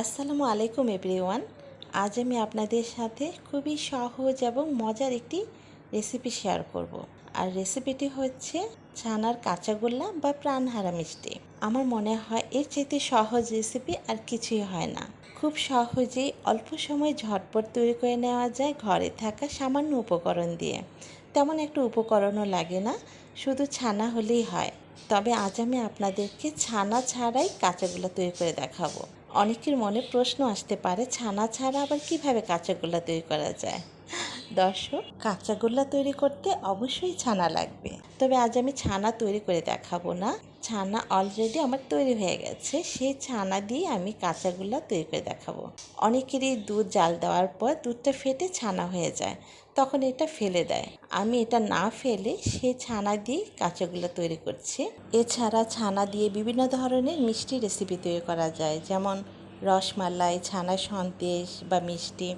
আসসালামু আলাইকুম এভরিওয়ান। আজ আমি আপনাদের সাথে খুবই সহজ এবং মজার একটি রেসিপি শেয়ার করব। আর রেসিপিটি হচ্ছে ছানার কাঁচাগোল্লা বা প্রাণহারা মিষ্টি। আমার মনে হয় এর চাইতে সহজ রেসিপি আর কিছুই হয় না। খুব সহজেই অল্প সময় ঝটপট তৈরি করে নেওয়া যায় ঘরে থাকা সামান্য উপকরণ দিয়ে। তেমন একটা উপকরণও লাগে না, শুধু ছানা হলেই হয়। তবে আজ আমি আপনাদেরকে ছানা ছাড়াই কাঁচাগোল্লা তৈরি করে দেখাবো। অনেকের মনে প্রশ্ন আসতে পারে, ছানা ছাড়া আবার কীভাবে কাঁচাগোল্লা তৈরি করা যায়? দর্শক, কাঁচাগোল্লা তৈরি করতে অবশ্যই ছানা লাগবে। তবে আজ আমি ছানা তৈরি করে দেখাবো না। ছানা অলরেডি আমার তৈরি হয়ে গেছে। সেই ছানা দিয়ে আমি কাঁচাগোল্লা তৈরি করে দেখাবো। অনেকেরই দুধ জাল দেওয়ার পর দুধটা ফেটে ছানা হয়ে যায়। তখন এটা ফেলে দেয়। আমি এটা না ফেলে সে ছানা দিয়ে কাঁচাগুলো তৈরি করছি। এছাড়া ছানা দিয়ে বিভিন্ন ধরনের মিষ্টি রেসিপি তৈরি করা যায়, যেমন রসমালাই, ছানা সন্দেশ বা মিষ্টি।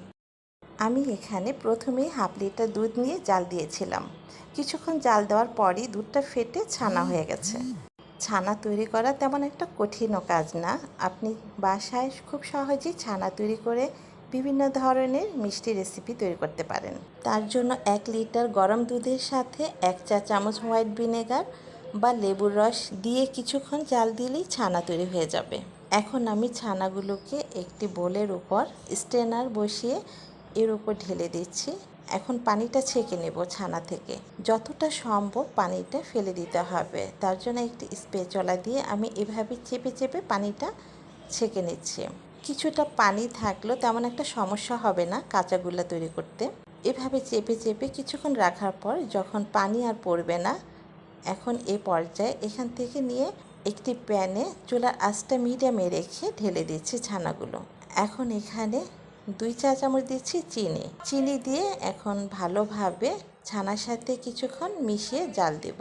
আমি এখানে প্রথমেই হাফ লিটার দুধ নিয়ে জাল দিয়েছিলাম। কিছুক্ষণ জাল দেওয়ার পরই দুধটা ফেটে ছানা হয়ে গেছে। ছানা তৈরি করা তেমন একটা কঠিনও কাজ না। আপনি বাসায় খুব সহজেই ছানা তৈরি করে বিভিন্ন ধরনের মিষ্টি রেসিপি তৈরি করতে পারেন। তার জন্য এক লিটার গরম দুধের সাথে এক চা চামচ হোয়াইট ভিনেগার বা লেবুর রস দিয়ে কিছুক্ষণ জাল দিলেই ছানা তৈরি হয়ে যাবে। এখন আমি ছানাগুলোকে একটি বোলের উপর স্ট্রেনার বসিয়ে এর উপর ঢেলে দিচ্ছি। এখন পানিটা ছেঁকে নেব ছানা থেকে। যতটা সম্ভব পানিটা ফেলে দিতে হবে। তার জন্য একটি স্পেচলা দিয়ে আমি এভাবে চেপে চেপে পানিটা ছেঁকে নিচ্ছি। কিছুটা পানি থাকলেও তেমন একটা সমস্যা হবে না কাঁচাগুলা তৈরি করতে। এভাবে চেপে চেপে কিছুক্ষণ রাখার পর যখন পানি আর পড়বে না, এখন এ পর্যায়ে এখান থেকে নিয়ে একটি প্যানে চুলার আঁচটা মিডিয়ামে রেখে ঢেলে দিচ্ছি ছানাগুলো। এখন এখানে দুই চা চামচ দিচ্ছি চিনি। চিনি দিয়ে এখন ভালোভাবে ছানার সাথে কিছুক্ষণ মিশিয়ে জাল দেব।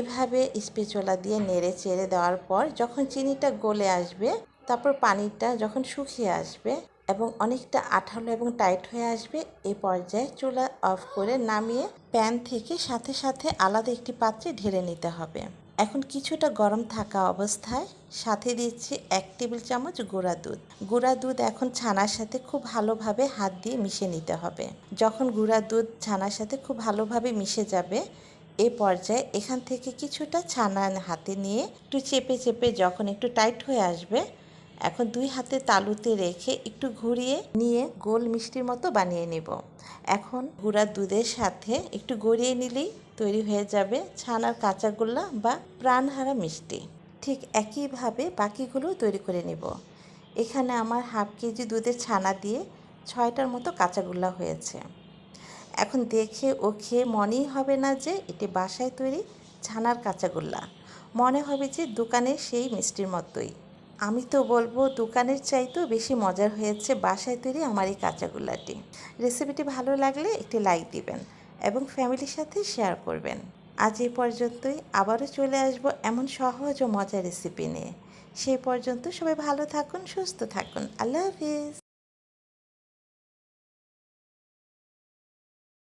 এভাবে স্পেচলা দিয়ে নেড়ে চেড়ে দেওয়ার পর যখন চিনিটা গলে আসবে তারপর পানিটা যখন শুকিয়ে আসবে এবং অনেকটা আঠালো এবং টাইট হয়ে আসবে, এ পর্যায়ে চুলা অফ করে নামিয়ে প্যান থেকে সাথে সাথে আলাদা একটি পাত্রে ঢেলে নিতে হবে। এখন কিছুটা গরম থাকা অবস্থায় সাথে দিচ্ছি এক টেবিল চামচ গুঁড়া দুধ। গুঁড়া দুধ এখন ছানার সাথে খুব ভালোভাবে হাত দিয়ে মিশে নিতে হবে। যখন গুঁড়া দুধ ছানার সাথে খুব ভালোভাবে মিশে যাবে, এ পর্যায়ে এখান থেকে কিছুটা ছানা হাতে নিয়ে একটু চেপে চেপে যখন একটু টাইট হয়ে আসবে এখন দুই হাতে তালুতে রেখে একটু ঘুরিয়ে নিয়ে গোল মিষ্টির মতো বানিয়ে নেব। এখন গুঁড়ার দুধের সাথে একটু গড়িয়ে নিলেই তৈরি হয়ে যাবে ছানার কাঁচাগোল্লা বা প্রাণহারা মিষ্টি। ঠিক একইভাবে বাকিগুলো তৈরি করে নেব। এখানে আমার হাফ কেজি দুধের ছানা দিয়ে ছয়টার মতো কাঁচাগোল্লা হয়েছে। এখন দেখে ও খেয়ে মনেই হবে না যে এটি বাসায় তৈরি ছানার কাঁচাগোল্লা মনে হবে যে দোকানে সেই মিষ্টির মতোই। আমি তো বলব, দোকানের চাইতেও বেশি মজার হয়েছে বাসায় তৈরি আমার এই কাঁচাগোল্লাটি। রেসিপিটি ভালো লাগলে একটি লাইক দিবেন এবং ফ্যামিলির সাথে শেয়ার করবেন। আজ এই পর্যন্তই। আবারও চলে আসব এমন সহজ ও মজার রেসিপি নিয়ে। সেই পর্যন্ত সবাই ভালো থাকুন, সুস্থ থাকুন। আল্লাহ হাফিজ।